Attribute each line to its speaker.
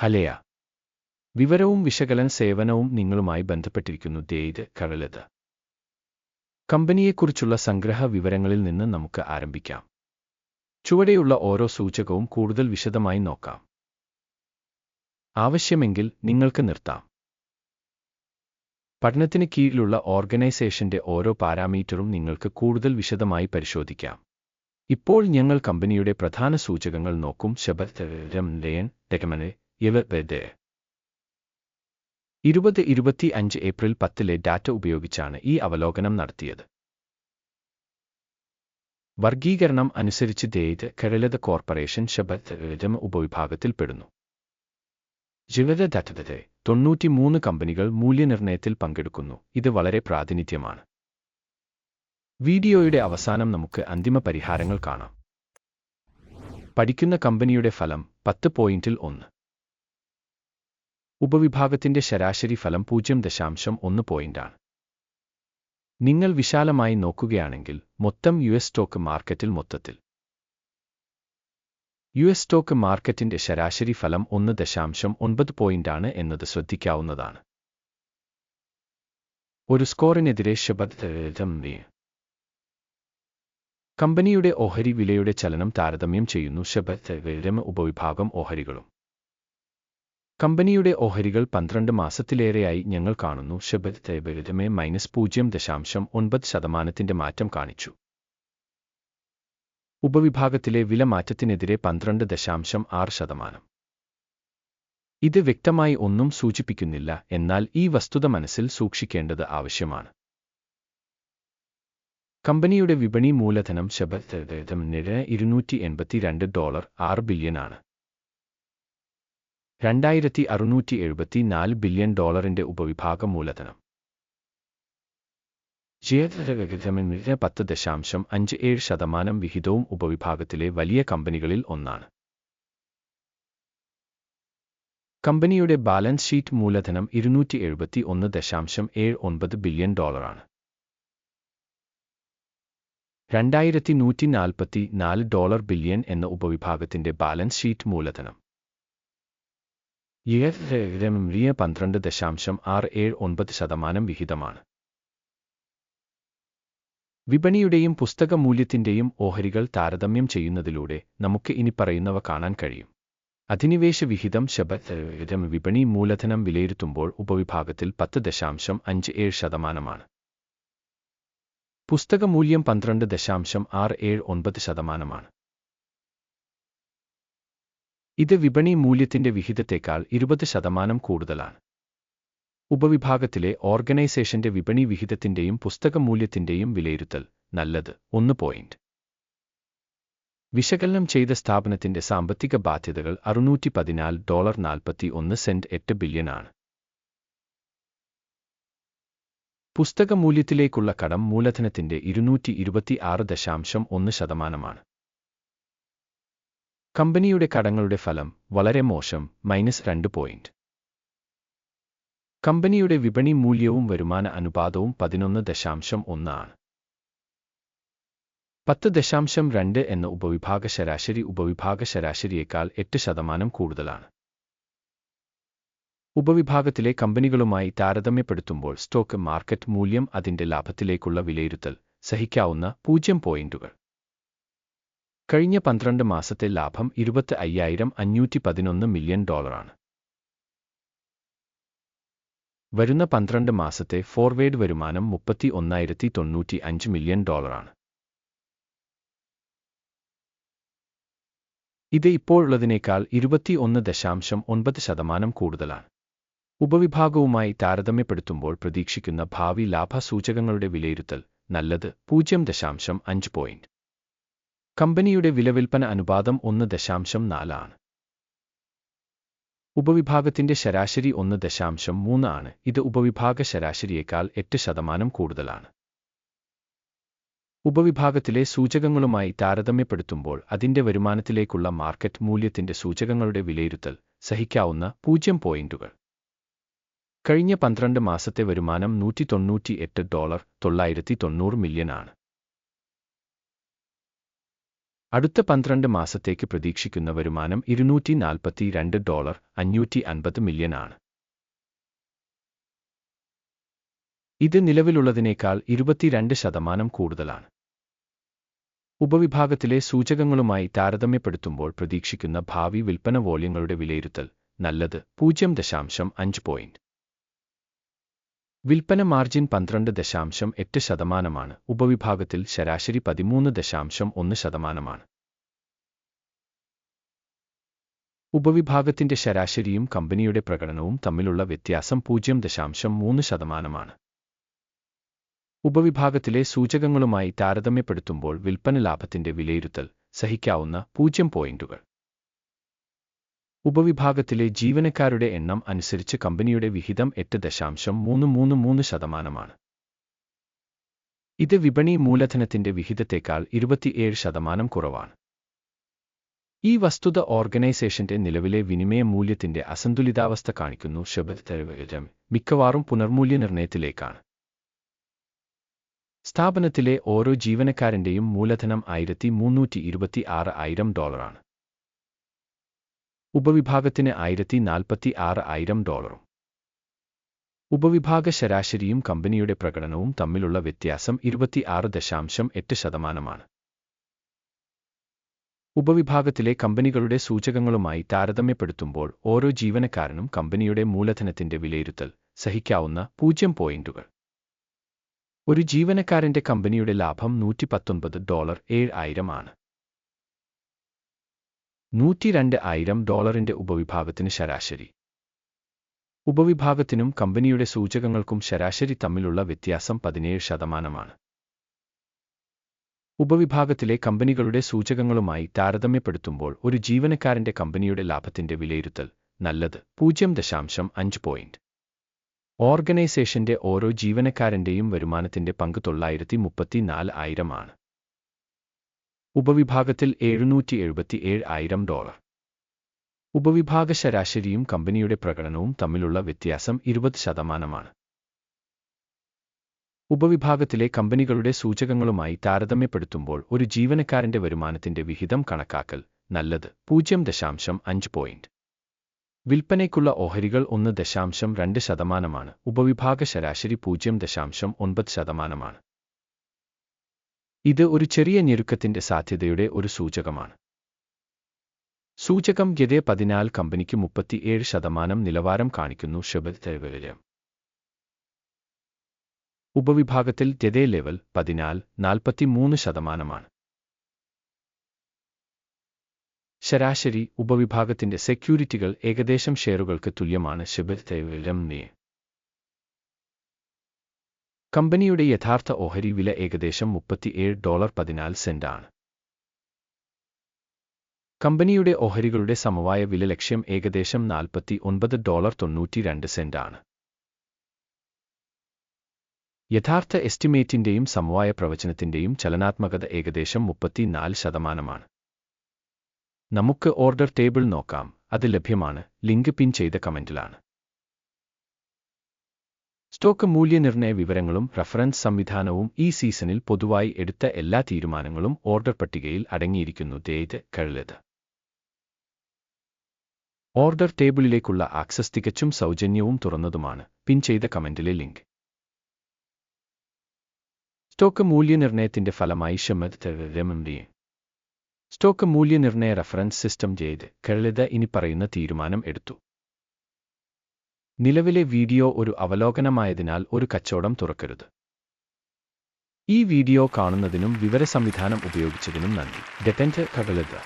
Speaker 1: ഹലയ. വിവരവും വിശകലന സേവനവും നിങ്ങളുമായി ബന്ധപ്പെട്ടിരിക്കുന്നു ദേയ്ത് കരളത് കമ്പനിയെക്കുറിച്ചുള്ള സംഗ്രഹ വിവരങ്ങളിൽ നിന്ന് നമുക്ക് ആരംഭിക്കാം. ചുവടെയുള്ള ഓരോ സൂചകവും കൂടുതൽ വിശദമായി നോക്കാം. ആവശ്യമെങ്കിൽ നിങ്ങൾക്ക് നിർത്താം. പഠനത്തിന് കീഴിലുള്ള ഓർഗനൈസേഷന്റെ ഓരോ പാരാമീറ്ററും നിങ്ങൾക്ക് കൂടുതൽ വിശദമായി പരിശോധിക്കാം. ഇപ്പോൾ ഞങ്ങൾ കമ്പനിയുടെ പ്രധാന സൂചകങ്ങൾ നോക്കും ശബരം ലയൻ ടെകമനെ ഇവ ഇരുപത് ഇരുപത്തി അഞ്ച് ഏപ്രിൽ പത്തിലെ ഡാറ്റ ഉപയോഗിച്ചാണ് ഈ അവലോകനം നടത്തിയത്. വർഗീകരണം അനുസരിച്ച് ദേത് കേരളത കോർപ്പറേഷൻ ശബരം ഉപവിഭാഗത്തിൽപ്പെടുന്നു ജിവത ഡാറ്റതെ തൊണ്ണൂറ്റിമൂന്ന് കമ്പനികൾ മൂല്യനിർണയത്തിൽ പങ്കെടുക്കുന്നു. ഇത് വളരെ പ്രാതിനിധ്യമാണ്. വീഡിയോയുടെ അവസാനം നമുക്ക് അന്തിമ പരിഹാരങ്ങൾ കാണാം. പഠിക്കുന്ന കമ്പനിയുടെ ഫലം പത്ത് പോയിന്റിൽ ഒന്ന്. ഉപവിഭാഗത്തിന്റെ ശരാശരി ഫലം പൂജ്യം ദശാംശം ഒന്ന് പോയിന്റാണ് നിങ്ങൾ വിശാലമായി നോക്കുകയാണെങ്കിൽ മൊത്തം യു എസ് സ്റ്റോക്ക് മാർക്കറ്റിൽ മൊത്തത്തിൽ. യു എസ് സ്റ്റോക്ക് മാർക്കറ്റിന്റെ ശരാശരി ഫലം ഒന്ന് ദശാംശം ഒൻപത് പോയിന്റാണ് എന്നത് ശ്രദ്ധിക്കാവുന്നതാണ്. ഒരു സ്കോറിനെതിരെ ശബദം കമ്പനിയുടെ ഓഹരി വിലയുടെ ചലനം താരതമ്യം ചെയ്യുന്നു. ശബദം ഉപവിഭാഗം ഓഹരികളും. കമ്പനിയുടെ ഓഹരികൾ പന്ത്രണ്ട് മാസത്തിലേറെയായി ഞങ്ങൾ കാണുന്നു. ശബദമെ മൈനസ് പൂജ്യം ദശാംശം ഒൻപത് ശതമാനത്തിന്റെ മാറ്റം കാണിച്ചു. ഉപവിഭാഗത്തിലെ വില മാറ്റത്തിനെതിരെ പന്ത്രണ്ട് ദശാംശം ആറ് ശതമാനം. ഇത് വ്യക്തമായി ഒന്നും സൂചിപ്പിക്കുന്നില്ല. എന്നാൽ ഈ വസ്തുത മനസ്സിൽ സൂക്ഷിക്കേണ്ടത് ആവശ്യമാണ്. കമ്പനിയുടെ വിപണി മൂലധനം ശബദമിന് ഇരുന്നൂറ്റി എൺപത്തിരണ്ട് ഡോളർ ആറ് ബില്യനാണ് രണ്ടായിരത്തി അറുന്നൂറ്റി എഴുപത്തി നാല് ബില്യൺ ഡോളറിന്റെ ഉപവിഭാഗ മൂലധനം ജിയതമിന് പത്ത് ദശാംശം അഞ്ച് ഏഴ് ശതമാനം വിഹിതവും ഉപവിഭാഗത്തിലെ വലിയ കമ്പനികളിൽ ഒന്നാണ്. കമ്പനിയുടെ ബാലൻസ് ഷീറ്റ് മൂലധനം ഇരുന്നൂറ്റി എഴുപത്തി ഒന്ന് ദശാംശം ഏഴ് ഒൻപത് ബില്യൺ ഡോളറാണ്. രണ്ടായിരത്തി നൂറ്റി നാൽപ്പത്തി നാല് ഡോളർ ബില്യൺ എന്ന ഉപവിഭാഗത്തിന്റെ ബാലൻസ് ഷീറ്റ് മൂലധനം. ിയ പന്ത്രണ്ട് ദശാംശം ആറ് ഏഴ് ഒൻപത് ശതമാനം വിഹിതമാണ്. വിപണിയുടെയും പുസ്തക മൂല്യത്തിന്റെയും ഓഹരികൾ താരതമ്യം ചെയ്യുന്നതിലൂടെ നമുക്ക് ഇനി പറയുന്നവ കാണാൻ കഴിയും. അധിനിവേശ വിഹിതം ശബരം വിപണി മൂലധനം വിലയിരുത്തുമ്പോൾ ഉപവിഭാഗത്തിൽ പത്ത് ദശാംശം അഞ്ച് ഏഴ് ശതമാനമാണ്. പുസ്തക മൂല്യം പന്ത്രണ്ട് ദശാംശം ആറ് ഏഴ് ഒൻപത് ശതമാനമാണ്. ഇത് വിപണി മൂല്യത്തിന്റെ വിഹിതത്തേക്കാൾ ഇരുപത് ശതമാനം കൂടുതലാണ്. ഉപവിഭാഗത്തിലെ ഓർഗനൈസേഷന്റെ വിപണി വിഹിതത്തിന്റെയും പുസ്തക മൂല്യത്തിന്റെയും വിലയിരുത്തൽ നല്ലത്. ഒന്ന് പോയിന്റ്. വിശകലനം ചെയ്ത സ്ഥാപനത്തിന്റെ സാമ്പത്തിക ബാധ്യതകൾ അറുന്നൂറ്റി പതിനാല് ഡോളർ നാൽപ്പത്തി ഒന്ന് സെന്റ് എട്ട് ആണ്. പുസ്തക മൂല്യത്തിലേക്കുള്ള കടം മൂലധനത്തിന്റെ ഇരുന്നൂറ്റി ഇരുപത്തി ആറ് ദശാംശം ഒന്ന് ശതമാനമാണ്. കമ്പനിയുടെ കടങ്ങളുടെ ഫലം വളരെ മോശം മൈനസ് രണ്ട് പോയിന്റ് കമ്പനിയുടെ വിപണി മൂല്യവും വരുമാന അനുപാതവും പതിനൊന്ന് ദശാംശം ഒന്നാണ് പത്ത് ദശാംശം രണ്ട് എന്ന ഉപവിഭാഗ ശരാശരി ഉപവിഭാഗ ശരാശരിയേക്കാൾ എട്ട് ശതമാനം കൂടുതലാണ്. ഉപവിഭാഗത്തിലെ കമ്പനികളുമായി താരതമ്യപ്പെടുത്തുമ്പോൾ സ്റ്റോക്ക് മാർക്കറ്റ് മൂല്യം അതിന്റെ ലാഭത്തിലേക്കുള്ള വിലയിരുത്തൽ സഹിക്കാവുന്ന പൂജ്യം പോയിന്റുകൾ. കഴിഞ്ഞ പന്ത്രണ്ട് മാസത്തെ ലാഭം ഇരുപത്തി അയ്യായിരം അഞ്ഞൂറ്റി പതിനൊന്ന് മില്യൺ ഡോളറാണ്. വരുന്ന പന്ത്രണ്ട് മാസത്തെ ഫോർവേഡ് വരുമാനം മുപ്പത്തി ഒന്നായിരത്തി തൊണ്ണൂറ്റി അഞ്ച് മില്യൺ ഡോളറാണ്. ഇത് ഇപ്പോഴുള്ളതിനേക്കാൾ ഇരുപത്തി ഒന്ന് ദശാംശം ഒൻപത് ശതമാനം കൂടുതലാണ്. ഉപവിഭാഗവുമായി താരതമ്യപ്പെടുത്തുമ്പോൾ പ്രതീക്ഷിക്കുന്ന ഭാവി ലാഭസൂചകങ്ങളുടെ വിലയിരുത്തൽ നല്ലത് പൂജ്യം ദശാംശം അഞ്ച് പോയിന്റ്. കമ്പനിയുടെ വിലവിൽപ്പന അനുപാതം ഒന്ന് ദശാംശം നാലാണ് ഉപവിഭാഗത്തിന്റെ ശരാശരി ഒന്ന് ദശാംശം മൂന്ന് ആണ്. ഇത് ഉപവിഭാഗ ശരാശരിയേക്കാൾ എട്ട് ശതമാനം കൂടുതലാണ്. ഉപവിഭാഗത്തിലെ സൂചകങ്ങളുമായി താരതമ്യപ്പെടുത്തുമ്പോൾ അതിന്റെ വരുമാനത്തിലേക്കുള്ള മാർക്കറ്റ് മൂല്യത്തിന്റെ സൂചകങ്ങളുടെ വിലയിരുത്തൽ സഹിക്കാവുന്ന പൂജ്യം പോയിന്റുകൾ. കഴിഞ്ഞ പന്ത്രണ്ട് മാസത്തെ വരുമാനം നൂറ്റി തൊണ്ണൂറ്റി എട്ട് ഡോളർ തൊള്ളായിരത്തി തൊണ്ണൂറ് മില്യൺ ആണ്. അടുത്ത പന്ത്രണ്ട് മാസത്തേക്ക് പ്രതീക്ഷിക്കുന്ന വരുമാനം ഇരുന്നൂറ്റി നാൽപ്പത്തി രണ്ട് ഡോളർ അഞ്ഞൂറ്റി അൻപത് മില്യൺ ആണ്. ഇത് നിലവിലുള്ളതിനേക്കാൾ ഇരുപത്തിരണ്ട് ശതമാനം കൂടുതലാണ്. ഉപവിഭാഗത്തിലെ സൂചകങ്ങളുമായി താരതമ്യപ്പെടുത്തുമ്പോൾ പ്രതീക്ഷിക്കുന്ന ഭാവി വിൽപ്പന വോള്യങ്ങളുടെ വിലയിരുത്തൽ നല്ലത് പൂജ്യം ദശാംശം അഞ്ച് പോയിന്റ് വിൽപ്പന മാർജിൻ പന്ത്രണ്ട് ദശാംശം എട്ട് ശതമാനമാണ്. ഉപവിഭാഗത്തിൽ ശരാശരി പതിമൂന്ന് ദശാംശം ഒന്ന് ശതമാനമാണ്. ഉപവിഭാഗത്തിന്റെ ശരാശരിയും കമ്പനിയുടെ പ്രകടനവും തമ്മിലുള്ള വ്യത്യാസം പൂജ്യം ദശാംശം മൂന്ന് ശതമാനമാണ്. ഉപവിഭാഗത്തിലെ സൂചകങ്ങളുമായി താരതമ്യപ്പെടുത്തുമ്പോൾ വിൽപ്പന ലാഭത്തിന്റെ വിലയിരുത്തൽ സഹിക്കാവുന്ന പൂജ്യം പോയിന്റുകൾ. ഉപവിഭാഗത്തിലെ ജീവനക്കാരുടെ എണ്ണം അനുസരിച്ച് കമ്പനിയുടെ വിഹിതം എട്ട് ദശാംശം മൂന്ന് മൂന്ന് മൂന്ന് ശതമാനമാണ്. ഇത് വിപണി മൂലധനത്തിന്റെ വിഹിതത്തേക്കാൾ ഇരുപത്തിയേഴ് ശതമാനം കുറവാണ്. ഈ വസ്തുത ഓർഗനൈസേഷന്റെ നിലവിലെ വിനിമയ മൂല്യത്തിന്റെ അസന്തുലിതാവസ്ഥ കാണിക്കുന്നു ശബദം മിക്കവാറും പുനർമൂല്യനിർണയത്തിലേക്കാണ് സ്ഥാപനത്തിലെ ഓരോ ജീവനക്കാരന്റെയും മൂലധനം ആയിരത്തി മുന്നൂറ്റി ഇരുപത്തി ആറ് ആയിരം ഡോളറാണ്. ഉപവിഭാഗത്തിന് ആയിരത്തി നാൽപ്പത്തി ആറ് ആയിരം ഡോളറും. ഉപവിഭാഗ ശരാശരിയും കമ്പനിയുടെ പ്രകടനവും തമ്മിലുള്ള വ്യത്യാസം ഇരുപത്തിയാറ് ദശാംശം എട്ട് ശതമാനമാണ്. ഉപവിഭാഗത്തിലെ കമ്പനികളുടെ സൂചകങ്ങളുമായി താരതമ്യപ്പെടുത്തുമ്പോൾ ഓരോ ജീവനക്കാരനും കമ്പനിയുടെ മൂലധനത്തിന്റെ വിലയിരുത്തൽ സഹിക്കാവുന്ന പൂജ്യം പോയിന്റുകൾ. ഒരു ജീവനക്കാരന്റെ കമ്പനിയുടെ ലാഭം നൂറ്റി പത്തൊൻപത് ഡോളർ ഏഴ് ആയിരം ആണ്. നൂറ്റിരണ്ട് ആയിരം ഡോളറിന്റെ ഉപവിഭാഗത്തിന് ശരാശരി. ഉപവിഭാഗത്തിനും കമ്പനിയുടെ സൂചകങ്ങൾക്കും ശരാശരി തമ്മിലുള്ള വ്യത്യാസം പതിനേഴ് ശതമാനമാണ്. ഉപവിഭാഗത്തിലെ കമ്പനികളുടെ സൂചകങ്ങളുമായി താരതമ്യപ്പെടുത്തുമ്പോൾ ഒരു ജീവനക്കാരന്റെ കമ്പനിയുടെ ലാഭത്തിന്റെ വിലയിരുത്തൽ നല്ലത് പൂജ്യം ദശാംശം അഞ്ച് പോയിന്റ് ഓർഗനൈസേഷന്റെ ഓരോ ജീവനക്കാരന്റെയും വരുമാനത്തിന്റെ പങ്ക് തൊള്ളായിരത്തി മുപ്പത്തിനാല് ആയിരമാണ്. ഉപവിഭാഗത്തിൽ എഴുന്നൂറ്റി എഴുപത്തിയേഴ് ആയിരം ഡോളർ. ഉപവിഭാഗ ശരാശരിയും കമ്പനിയുടെ പ്രകടനവും തമ്മിലുള്ള വ്യത്യാസം ഇരുപത് ശതമാനമാണ്. ഉപവിഭാഗത്തിലെ കമ്പനികളുടെ സൂചകങ്ങളുമായി താരതമ്യപ്പെടുത്തുമ്പോൾ ഒരു ജീവനക്കാരന്റെ വരുമാനത്തിന്റെ വിഹിതം കണക്കാക്കൽ നല്ലത് പൂജ്യം ദശാംശം അഞ്ച് പോയിന്റ്. വിൽപ്പനയ്ക്കുള്ള ഓഹരികൾ ഒന്ന് ദശാംശം രണ്ട് ശതമാനമാണ്. ഉപവിഭാഗ ശരാശരി പൂജ്യം ദശാംശം ഒൻപത് ശതമാനമാണ്. ഇത് ഒരു ചെറിയ ഞെരുക്കത്തിന്റെ സാധ്യതയുടെ ഒരു സൂചകമാണ്. സൂചകം ഗതെ പതിനാല് കമ്പനിക്ക് മുപ്പത്തിയേഴ് ശതമാനം നിലവാരം കാണിക്കുന്നു ഷബ് ഉപവിഭാഗത്തിൽ ഗതേ ലെവൽ പതിനാല് നാൽപ്പത്തിമൂന്ന് ശതമാനമാണ്. ശരാശരി ഉപവിഭാഗത്തിന്റെ സെക്യൂരിറ്റികൾ ഏകദേശം ഷെയറുകൾക്ക് തുല്യമാണ് ഷബ് നീ. കമ്പനിയുടെ യഥാർത്ഥ ഓഹരി വില ഏകദേശം മുപ്പത്തിയേഴ് ഡോളർ പതിനാല് സെന്റാണ്. കമ്പനിയുടെ ഓഹരികളുടെ സമവായ വില ലക്ഷ്യം ഏകദേശം നാൽപ്പത്തി ഒൻപത് ഡോളർ തൊണ്ണൂറ്റിരണ്ട് സെന്റാണ്. യഥാർത്ഥ എസ്റ്റിമേറ്റിന്റെയും സമവായ പ്രവചനത്തിന്റെയും ചലനാത്മകത ഏകദേശം മുപ്പത്തിനാല് ശതമാനമാണ്. നമുക്ക് ഓർഡർ ടേബിൾ നോക്കാം. അത് ലഭ്യമാണ്. ലിങ്ക് പിൻ ചെയ്ത കമന്റിലാണ്. സ്റ്റോക്ക് മൂല്യനിർണയ വിവരങ്ങളും റഫറൻസ് സംവിധാനവും ഈ സീസണിൽ പൊതുവായി എടുത്ത എല്ലാ തീരുമാനങ്ങളും ഓർഡർ പട്ടികയിൽ അടങ്ങിയിരിക്കുന്നു. ദേത് കഴുലത് ഓർഡർ ടേബിളിലേക്കുള്ള ആക്സസ് തികച്ചും സൗജന്യവും തുറന്നതുമാണ്. പിൻ ചെയ്ത കമന്റിലെ ലിങ്ക്. സ്റ്റോക്ക് മൂല്യനിർണയത്തിന്റെ ഫലമായി ഷമത് രമംഡിയെ സ്റ്റോക്ക് മൂല്യനിർണയ റഫറൻസ് സിസ്റ്റം ചെയ്ത് കഴുലത ഇനി പറയുന്ന തീരുമാനം എടുത്തു. നിലവിലെ വീഡിയോ ഒരു അവലോകനമായതിനാൽ ഒരു കച്ചവടം തുറക്കരുത്. ഈ വീഡിയോ കാണുന്നതിനും വിവര സംവിധാനം ഉപയോഗിച്ചതിനും നന്ദി. ഡെറ്റന്റ് കടലത്